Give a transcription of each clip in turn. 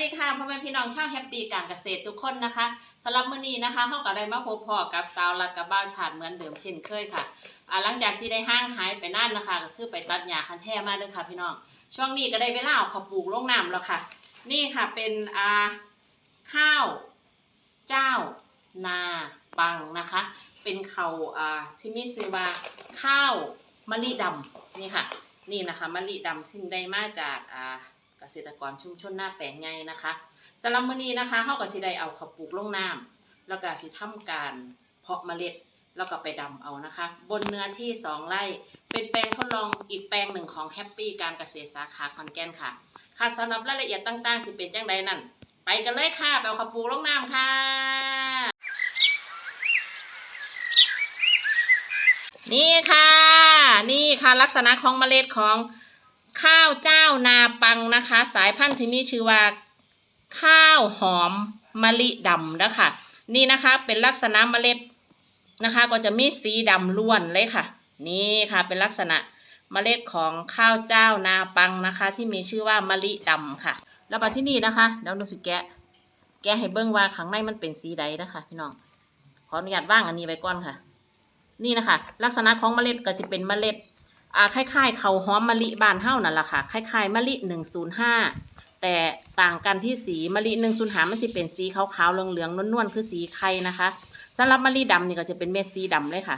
ดีค่ะพ่อแม่พี่น้องชาวแฮปปี้การเกษตรทุกคนนะคะสำหรับมื้อนี้นะคะเฮาก็ได้มาพบพ่อกับสาวรัดกับบ้าวชาติเหมือนเดิมเช่นเคยค่ะอ่าหลังจากที่ได้ห้างหายไปนานนะคะ ก็คือไปตัดหญ้าคันแท้มาเด้อค่ะ พี่น้องช่วงนี้ก็ได้เวลาเอาข้าวปลูกลงน้ำแล้วค่ะ นี่ค่ะเป็นอ่าข้าว เจ้า นาปังนะคะ เป็นเขาวอ่าที่มีชื่อว่าข้าวมะลิดำนี่ค่ะ นี่นะคะมะลิดำซึ่งได้มาจากอ่า เกษตรกรชุมชนหน้าแปลงไงนะคะสำหรับมื้อนี้นะคะเขาก็สิได้เอาข้าวปลูกลงน้ำแล้วก็สิทำการเพาะเมล็ดแล้วก็ไปดำเอานะคะ บนเนื้อที่สองไร่ เป็นแปลงทดลองอีกแปลงหนึ่งของแฮปปี้การเกษตรสาขาขอนแกนค่ะ ค่ะสำหรับรายละเอียดต่างๆสิเป็นจังใดนั่น ไปกันเลยค่ะไปเอาข้าวปลูกลงน้ำค่ะ นี่ค่ะ นี่ค่ะลักษณะของเมล็ดของ ข้าวเจ้านาปังนะคะ สายพันธุ์ที่มีชื่อว่า ข้าวหอมมะลิดำนะคะ นี่นะคะเป็นลักษณะเมล็ดนะคะ ก็จะมีสีดำล้วนเลยค่ะ นี่ค่ะเป็นลักษณะเมล็ดของข้าวเจ้านาปังนะคะ ที่มีชื่อว่ามะลิดำค่ะ แล้วมาที่นี่นะคะเดี๋ยวหนูสิแกะ แกะให้เบิ้งว่าข้างในมันเป็นสีใดนะคะพี่น้องขออนุญาตว่างอันนี้ไว้ก่อนค่ะ นี่นะคะ ลักษณะของเมล็ดก็จะเป็นเมล็ด อ่าคล้ายๆเขาหอมมะลิบานเฮ้านั่นแหละค่ะคล้ายๆมะลิหนึ่งศูนย์ห้าแต่ต่างกันที่สีมะลิหนึ่งศูนย์หามันจะเป็นสีขาวๆเหลืองๆนวลๆคือสีไข่นะคะสำหรับมะลิดำนี่ก็จะเป็นเม็ดสีดำเลยค่ะ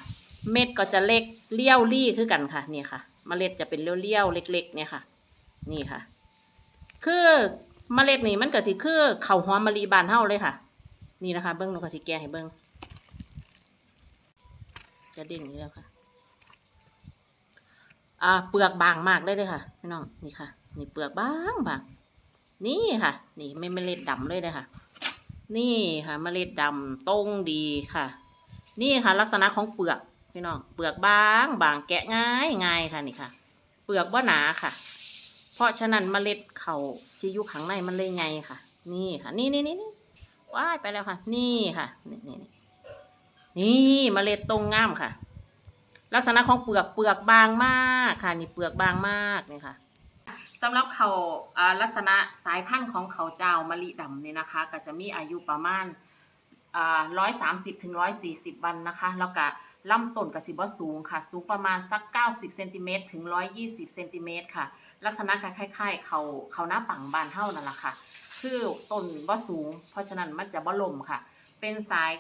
เม็ดก็จะเล็กเลี้ยวรี่คือกันค่ะนี่ค่ะเมล็ดจะเป็นเลี้ยวๆเล็ก ๆ เนี่ยค่ะ นี่ค่ะ คือเมล็ดนี่มันก็สิคือเขาหอมมะลิบานเฮ้าเลยค่ะ นี่นะคะ เบิ้งหนูก็สิแกให้เบิ้งจะเด้งอยู่แล้วค่ะ อ่าเปลือกบางมากเลยเลยค่ะพี่น้องนี่ค่ะ นี่เปลือกบางบางนี่ค่ะ นี่ไม่เมล็ดดำเลยเลยค่ะ นี่ค่ะ เมล็ดดำตรงดีค่ะ นี่ค่ะ ลักษณะของเปลือกพี่น้องเปลือกบางบางแกะง่ายง่ายค่ะนี่ค่ะ เปลือกว่าหนาค่ะ เพราะฉะนั้นเมล็ดเขาที่อยู่ข้างในมันเลยไงค่ะ นี่ค่ะ นี่นี่นี่นี่ว้ายไปแล้วค่ะ นี่ค่ะ นี่นี่นี่นี่เมล็ดตรงงามค่ะ ลักษณะของเปลือกเปลือกบางมากค่ะนี่เปลือกบางมากนี่ค่ะสำหรับเขาลักษณะสายพันธุ์ของเขาเจ้ามะลิดำเนี่ยนะคะ ก็จะมีอายุประมาณร้อยสามสิบถึงร้อยสี่สิบวันนะคะ แล้วก็ลำต้นกับสิบสูงค่ะ สูงประมาณสักเก้าสิบเซนติเมตรถึงร้อยยี่สิบเซนติเมตรค่ะ ลักษณะคล้ายๆ เขาเขาหน้าปังบานเท่านั่นแหละค่ะ คือต้นว่สูง เพราะฉะนั้นมันจะบ่ลมค่ะ เป็นสาย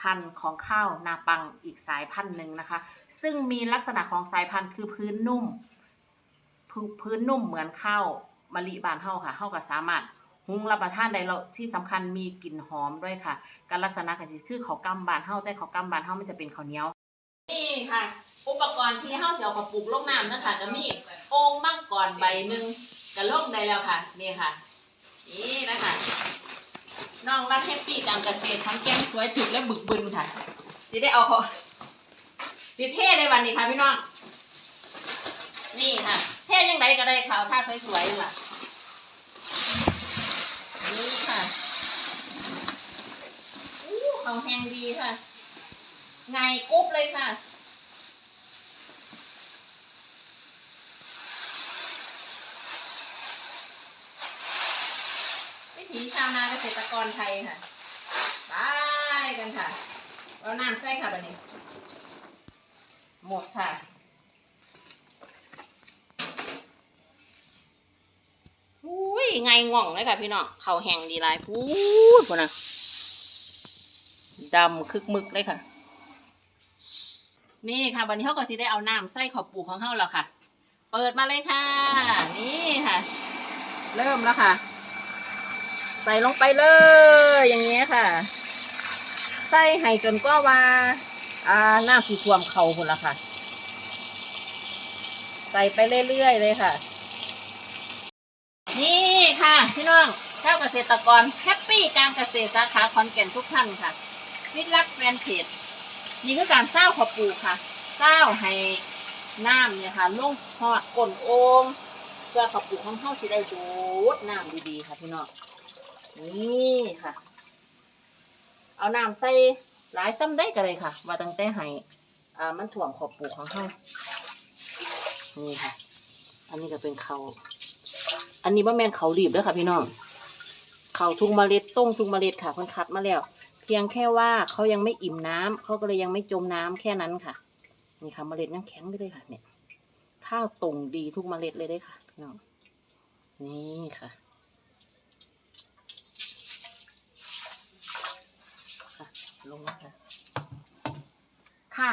พันธุ์ของข้าวนาปังอีกสายพันธุ์หนึ่งนะคะ ซึ่งมีลักษณะของสายพันธุ์คือพื้นนุ่มพื้นพื้นนุ่มเหมือนข้าวมะลิบานเฮาค่ะเฮาก็สามารถหุงรับประทานได้แล้วที่สำคัญมีกลิ่นหอมด้วยค่ะ การลักษณะก็คือเขาวกำบานเฮาแต่เขาวกำบานเฮามันจะเป็นข้าวเหนียวนี่ค่ะ อุปกรณ์ที่เฮาสิเอามาปลูกลงน้ำนะคะจะมีโอ่งมังกรใบหนึ่งกระลงได้แล้วค่ะนี่ค่ะ นี่นะคะน้องรักแฮปปี้การเกษตรทั้งแก้มสวยถึกและบึกบึนค่ะจะได้เอาเขา สิเท่ในวันนี้ค่ะพี่น้อง นี่ค่ะ เท่ยังไงก็ได้ค่ะเอาท่าสวยๆค่ะ นี่ค่ะอู้เขาแห้งดีค่ะไงกรุ๊บเลยค่ะวิถีชาวนาเกษตรกรไทยค่ะ ไปกันค่ะเอาน้ำใส่ค่ะบันนี้ หมดค่ะ อุ้ยไงง่องเลยค่ะพี่น้องเขาแห้งดีหลายพูดพอนะดำคึกมึกเลยค่ะ นี่ค่ะวันนี้เขาก็สิได้เอาน้ำใส่ขอบปูของเขาแล้วค่ะ เปิดมาเลยค่ะ นี่ค่ะ เริ่มแล้วค่ะ ใส่ลงไปเลย อย่างเงี้ยค่ะ ใส่ให้จนก็ว่า อ่าหน้าสีท่วมเข่าคนละค่ะ ใส่ไปเรื่อยๆเลยค่ะ นี่ค่ะพี่น้องชาวเกษตรกรแฮปปี้การเกษตรสาขาขอนแก่นทุกท่านค่ะมิตรรักแฟนเพจนี่คือการเศร้าขอปูค่ะเศร้าให้น้ำเนี่ยค่ะลงหอดก้นโอ่งเพื่อขอปูของเขาสิได้ดูดน้ำดีๆค่ะพี่น้องนี่ค่ะ เอาน้ำใส่ หลายซ้ำได้ก็เลยค่ะ ว่าตั้งแต่ให้อ่ามันถ่วมขอบปูของเฮานี่ค่ะ อันนี้ก็เป็นเขาอันนี้ว่าแมนเขารีบเด้อค่ะ พี่น้องเขาทุกเมล็ดต้งทุกเมล็ดค่ะเพิ่นคัดมาแล้ว เพียงแค่ว่าเขายังไม่อิ่มน้ำเขาก็เลยยังไม่จมน้ำแค่นั้นค่ะ นี่ค่ะเมล็ดยังแข็งอยู่เลยค่ะ เนี่ยข้าวตรงดีทุกเมล็ดเลยได้ค่ะพี่น้องนี่ค่ะ ลงแล้วค่ะ ค่ะ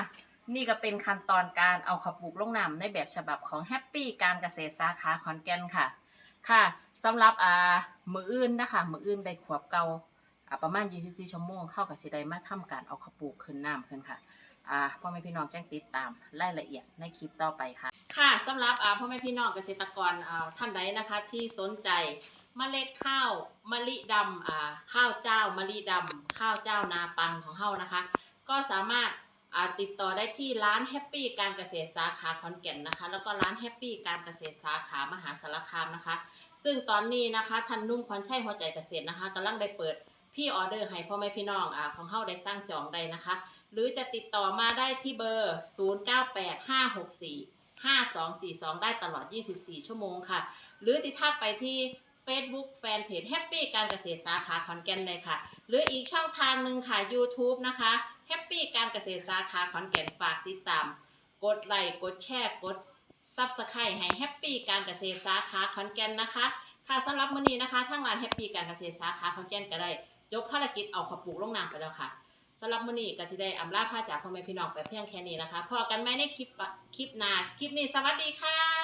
นี่ก็เป็นขั้นตอนการเอาขับปลูกลงน้ำในแบบฉบับของแฮปปี้การเกษตรสาขาขอนแก่นค่ะ ค่ะสำหรับอ่ามืออื่นนะคะ มืออื่นได้ขวบเก่าอ่าประมาณ 24 ชั่วโมงเข้ากับสิได้มาทำการเอาขับปลูกขึ้นน้ำขึ้นค่ะอ่าพ่อแม่พี่น้องแจ้งติดตามรายละเอียดในคลิปต่อไปค่ะ ค่ะสำหรับอ่าพ่อแม่พี่น้องเกษตรกรอ่าท่านใดนะคะที่สนใจเมล็ดข้าวมะลิดำอ่าข้าวเจ้ามะลิดำข้าวเจ้านาปังของเฮานะคะ ก็สามารถ ติดต่อได้ที่ร้านแฮปปี้การเกษตรสาขาขอนแก่นนะคะ แล้วก็ร้านแฮปปี้การเกษตรสาขามหาสารคามนะคะ ซึ่งตอนนี้นะคะท่านนุ่มควันชัยหัวใจเกษตรนะคะกำลังได้เปิดพี่ออเดอร์ให้พ่อแม่พี่น้องอของเฮาได้สร้างจองได้นะคะ หรือจะติดต่อมาได้ที่เบอร์ 0985645242 ได้ตลอด 24 ชั่วโมงค่ะ หรือติทักไปที่ Facebook แฟนเพจ Happy การเกษตรสาขาขอนแก่นเลยค่ะ หรืออีกช่องทางหนึ่งค่ะ YouTube นะคะ Happy การเกษตรสาขาขอนแก่นฝากติดตาม กดไลค์กดแชร์กดซับสไครต์ให้ Happy การเกษตรสาขาขอนแก่นนะคะ ค่ะสำหรับมื้อนี้นะคะทางร้าน Happy การเกษตรสาขาขอนแก่นก็ได้จบภารกิจเอาขาวปลูกลงน้ำไปแล้วค่ะสำหรับมื้อนี้ก็สิได้อำลาพาจากพ่อแม่พี่น้องไปเพียงแค่นี้นะคะพอกันไหมในคลิปคลิปหน้าคลิปนี้สวัสดีค่ะ